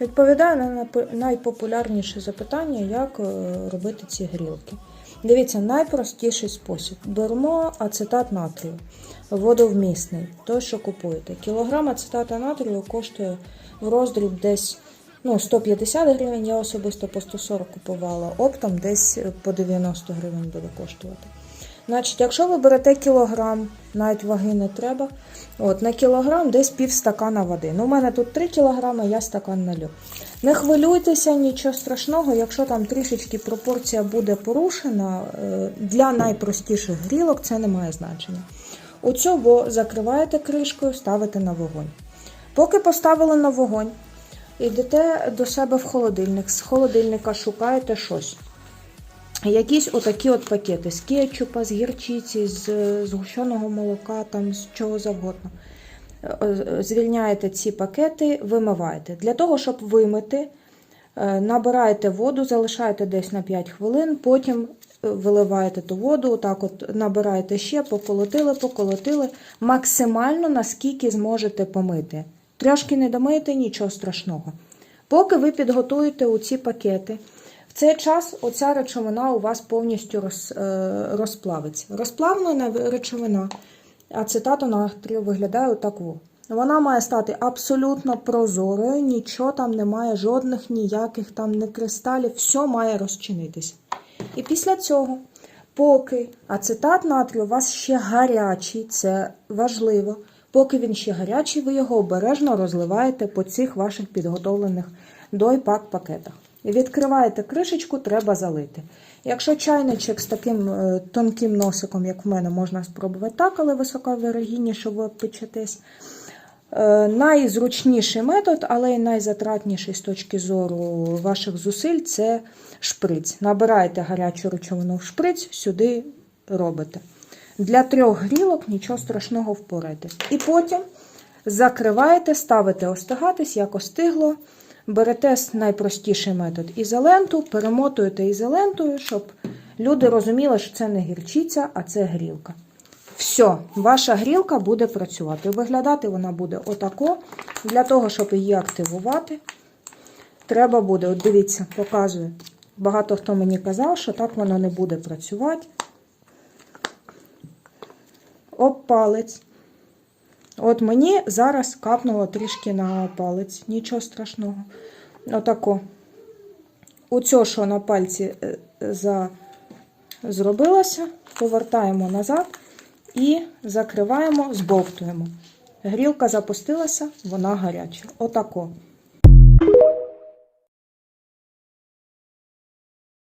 Відповідаю на найпопулярніше запитання, як е, робити ці грілки. Дивіться, найпростіший спосіб. Беремо ацетат натрію, водовмісний, той, що купуєте. Кілограм ацетата натрію коштує в роздріб десь ну, 150 гривень, я особисто по 140 купувала, оптом десь е, по 90 гривень буде коштувати. Значить, якщо ви берете кілограм, навіть ваги не треба, от, на кілограм десь пів стакана води. Ну, у мене тут 3 кілограми, я стакан налю. Не хвилюйтеся, нічого страшного, якщо там трішечки пропорція буде порушена, е, для найпростіших грілок це не має значення. Оцю во закриваєте кришкою, ставите на вогонь. Поки поставили на вогонь, йдете до себе в холодильник, з холодильника шукаєте щось. Якісь отакі от пакети з кетчупа, з гірчиці, з е, згущеного молока, там з чого завгодно. Е, е, Звільняєте ці пакети, вимиваєте. Для того, щоб вимити, набираєте воду, залишаєте десь на 5 хвилин, потім виливаєте ту воду, отак от набираєте ще, поколотили, поколотили, максимально наскільки зможете помити. Трошки не домиєте, нічого страшного. Поки ви підготуєте оці пакети, в цей час оця речовина у вас повністю роз, е, розплавиться. Розплавлена речовина ацетату натрію виглядає отаку. Вона має стати абсолютно прозорою, нічого там немає, жодних ніяких там не кристалів, все має розчинитися. І після цього, поки ацетат натрію у вас ще гарячий, це важливо. Поки він ще гарячий, ви його обережно розливаєте по цих ваших підготовлених дойпак пакетах. Відкриваєте кришечку, треба залити. Якщо чайничок з таким е, тонким носиком, як в мене, можна спробувати так, але висока вирогідність, що ви. Е, Найзручніший метод, але й найзатратніший з точки зору ваших зусиль це шприц. Набираєте гарячу речовину в шприц, сюди робите. Для трьох грілок нічого страшного впораєтесь. І потім закриваєте, ставите остигатись, як остигло. Берете найпростіший метод ізоленту, перемотуєте ізолентою, щоб люди розуміли, що це не гірчиця, а це грілка. Все, ваша грілка буде працювати. Виглядати вона буде отако. Для того, щоб її активувати, треба буде, от дивіться, показую. Багато хто мені казав, що так воно не буде працювати. Об палець. От мені зараз капнуло трішки на палець, нічого страшного. Отако. Оце, що на пальці е, за... зробилося, повертаємо назад і закриваємо, збовтуємо. Грілка запустилася, вона гаряча. Отако.